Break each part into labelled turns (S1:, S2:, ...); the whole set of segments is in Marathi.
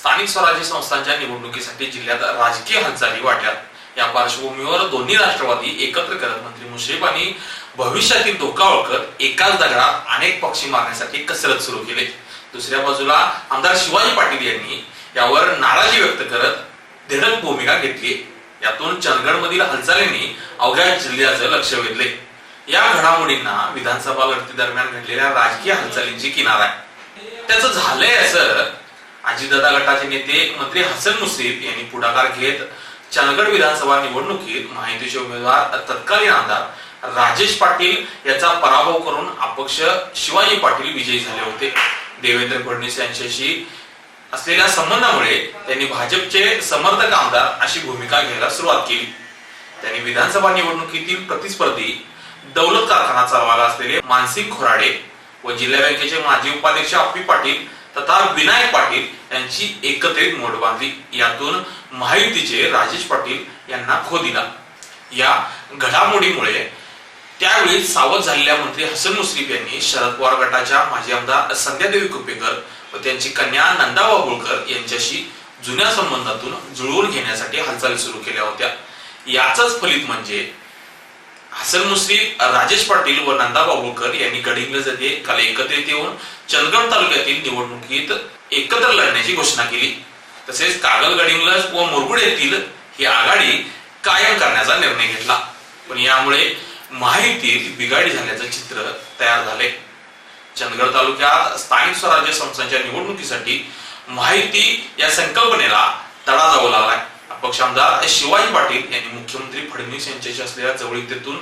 S1: स्थानिक स्वराज्य संस्थांच्या निवडणुकीसाठी जिल्ह्यात राजकीय हालचाली वाढल्या या पार्श्वभूमीवर दोन्ही राष्ट्रवादी एकत्र करत मंत्री मुश्रीफ आणि भविष्यातील धोका ओळखत एकाच दगडात अनेक पक्षी मारण्यासाठी कसरत सुरू केली. दुसऱ्या बाजूला आमदार शिवाजी पाटील यांनी यावर नाराजी व्यक्त करत धडक भूमिका घेतली. यातून चंदगडमधील हालचालींनी अवघ्या जिल्ह्याचं लक्ष वेधले. या घडामोडींना विधानसभा लढती दरम्यान घडलेल्या राजकीय हालचालींची किनार आहे. त्याचं झालंय असं अजितदादा गटाचे नेते मंत्री हसन मुश्रीफ यांनी पुढाकार घेत चंदगड विधानसभा निवडणुकीत माहितीचे उमेदवार तत्कालीन आमदार राजेश पाटील याचा पराभव करून अपक्ष शिवाजी पाटील विजयी झाले होते. देवेंद्र फडणवीस यांच्याशी असलेल्या संबंधामुळे त्यांनी भाजपचे समर्थक आमदार अशी भूमिका घ्यायला सुरुवात केली. त्यांनी विधानसभा निवडणुकीतील प्रतिस्पर्धी दौलत कारखाना चालवायला असलेले मानसिक खोराडे व जिल्हा बँकेचे माजी उपाध्यक्ष अप्पी पाटील तथा विनायक पाटील यांची एकत्रित मोड बांधली यातून महायुतीचे राजेश पाटील यांना खो दिला. या घडामोडीमुळे त्यावेळी सावध झालेल्या मंत्री हसन मुश्रीफ यांनी शरद पवार गटाच्या माजी आमदार संध्यादेवी कुपेकर व त्यांची कन्या नंदा बाबुळकर यांच्याशी जुन्या संबंधातून जुळवून घेण्यासाठी हालचाली सुरू केल्या होत्या. याचंच फलित म्हणजे हसन मुश्रीफ राजेश पाटील व नंदा बाबुळकर यांनी गडिंग्लज येथे काल एकत्रित येऊन चंदगड तालुक्यातील निवडणुकीत एकत्र लढण्याची घोषणा केली. तसेच कागल गडिंग्लज व मुरगुड येथील ही आघाडी कायम करण्याचा निर्णय घेतला. पण यामुळे माहितीत बिघाडी झाल्याचं चित्र तयार झाले. चंदगड तालुक्यात स्थानिक स्वराज्य संस्थांच्या निवडणुकीसाठी माहिती या संकल्पनेला तडा जाऊ लागलाय. पक्ष आमदार शिवाजी पाटील यांनी मुख्यमंत्री फडणवीस यांच्याशी असलेल्या जवळीकतेतून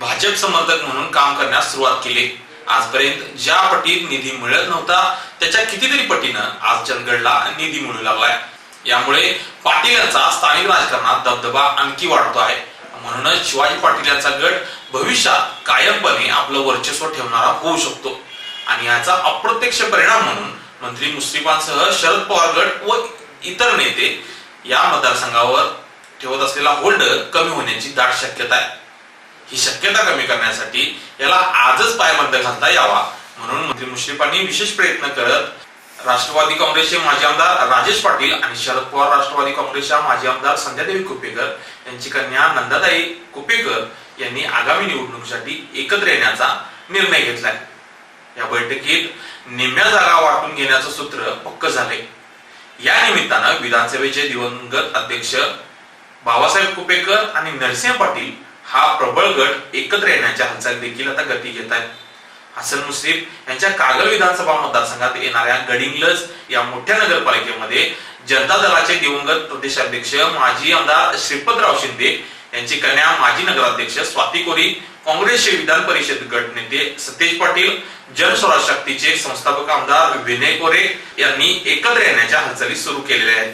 S1: भाजप समर्थक म्हणून काम करण्यास सुरुवात केली. आजपर्यंत ज्या पटीत निधी मिळत नव्हता त्याच्या कितीतरी पटीनं आज चंदगडला निधी मिळू लागलाय. यामुळे पाटील यांचा स्थानिक राजकारणात दबदबा आणखी वाढतो आहे. म्हणूनच शिवाजी पाटील यांचा गट भविष्यात कायमपणे आपलं वर्चस्व ठेवणारा होऊ शकतो. आणि याचा अप्रत्यक्ष परिणाम म्हणून मंत्री मुश्रीफांसह शरद पवार गट व इतर नेते या मतदारसंघावर ठेवत असलेला होल्ड कमी होण्याची दाट शक्यता आहे. ही शक्यता कमी करण्यासाठी याला आजच पायबंद घालता यावा म्हणून मंत्री मुश्रीफांनी विशेष प्रयत्न करत राष्ट्रवादी काँग्रेसचे माजी आमदार राजेश पाटील आणि शरद पवार राष्ट्रवादी काँग्रेसच्या माजी आमदार संध्यादेवी कुपेकर यांची कन्या नंदाताई कुपेकर यांनी आगामी निवडणुकीसाठी एकत्र येण्याचा निर्णय घेतलाय. या बैठकीत निम्म्या जागा वाटून घेण्याचं सूत्र पक्क झाले या निमित्तानं विधानसभेचे दिवंगत अध्यक्ष बाबासाहेब कुपेकर आणि नरसिंह पाटील हा प्रबळ गट एकत्र येण्याच्या हालचाली देखील आता गती घेत आहेत. हसन मुश्रीफ यांच्या कागल विधानसभा मतदारसंघात येणाऱ्या गडिंगलज या मोठ्या नगरपालिकेमध्ये जनता दलाचे दिवंगत प्रदेशाध्यक्ष माजी आमदार श्रीपतराव शिंदे यांची कन्या माजी नगराध्यक्ष स्वाती कोरी काँग्रेसचे विधान परिषद गट नेते सतेज पाटील जनस्वराज शक्तीचे संस्थापक आमदार विनय कोरे यांनी एकत्र येण्याच्या हालचाली सुरू केलेल्या आहेत.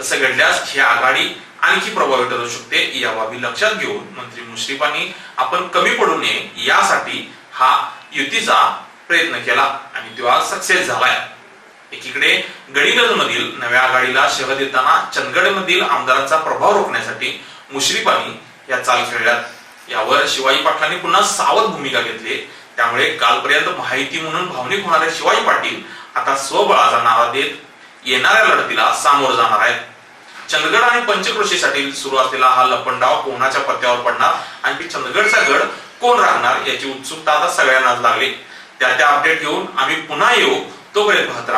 S1: तसं घडल्यास ही आघाडी आणखी प्रभावी ठरू शकते या बाबी लक्षात घेऊन मंत्री मुश्रीफांनी आपण कमी पडू नये यासाठी हा युतीचा प्रयत्न केला आणि तो आज सक्सेस झालाय. एकीकडे गडीगंज मधील नव्या आघाडीला शह देताना चंदगड मधील आमदारांचा प्रभाव रोखण्यासाठी मुश्रीफांनी या चाल खेळल्यात. यावर शिवाजी पाटलांनी पुन्हा सावध भूमिका घेतली. त्यामुळे कालपर्यंत माहिती म्हणून भावनिक होणारे शिवाजी पाटील आता स्वबळाचा नारा देत येणाऱ्या लढतीला सामोर जाणार आहेत. चंदगड आणि पंचक्रोशीसाठी सुरू असलेला हा लपंडाव कोणाच्या पत्त्यावर पडणार? आणि चंदगडचा गड कोण राहणार याची उत्सुकता आता सगळ्यांनाच लागली. त्या त्या अपडेट घेऊन आम्ही पुन्हा येऊ. तोपर्यंत पाहत